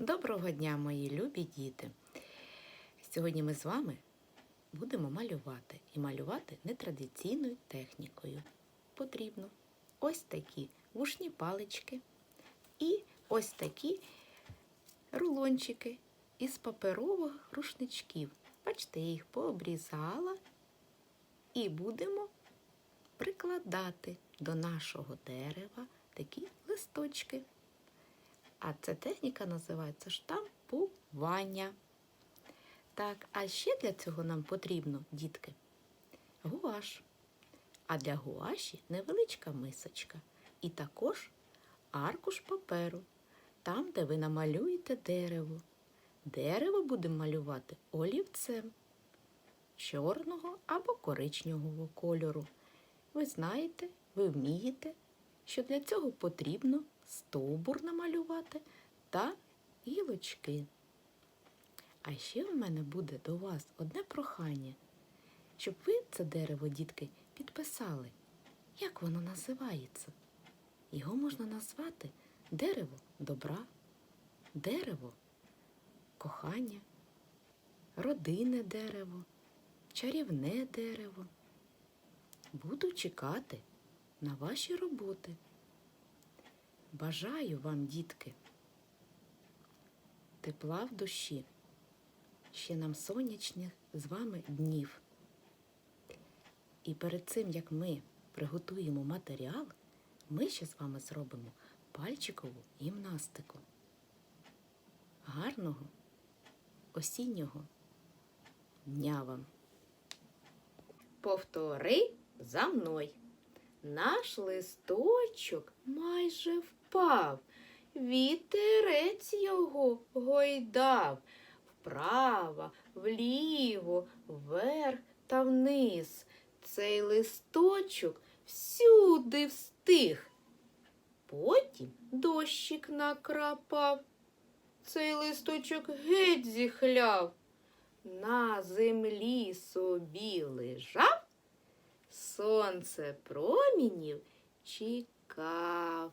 Доброго дня, мої любі діти! Сьогодні ми з вами будемо малювати і малювати нетрадиційною технікою. Потрібно ось такі вушні палички і ось такі рулончики із паперових рушничків. Бачите, я їх пообрізала і будемо прикладати до нашого дерева такі листочки. А ця техніка називається штампування. Так, а ще для цього нам потрібно, дітки, гуаш. А для гуаші невеличка мисочка. І також аркуш паперу, там, де ви намалюєте дерево. Дерево будемо малювати олівцем чорного або коричневого кольору. Ви знаєте, ви вмієте, що для цього потрібно стовбур намалювати та гілочки. А ще в мене буде до вас одне прохання, щоб ви це дерево, дітки, підписали. Як воно називається? Його можна назвати дерево добра, дерево кохання, родинне дерево, чарівне дерево. Буду чекати на ваші роботи. Бажаю вам, дітки, тепла в душі, ще нам сонячних з вами днів. І перед цим, як ми приготуємо матеріал, ми ще з вами зробимо пальчикову гімнастику. Гарного осіннього дня вам. Повтори за мною. Наш листочок майже впав, вітерець його гойдав вправо, вліво, вверх та вниз. Цей листочок всюди встиг. Потім дощик накрапав. Цей листочок геть зіхляв. На землі собі лежав сонце промінів чекав.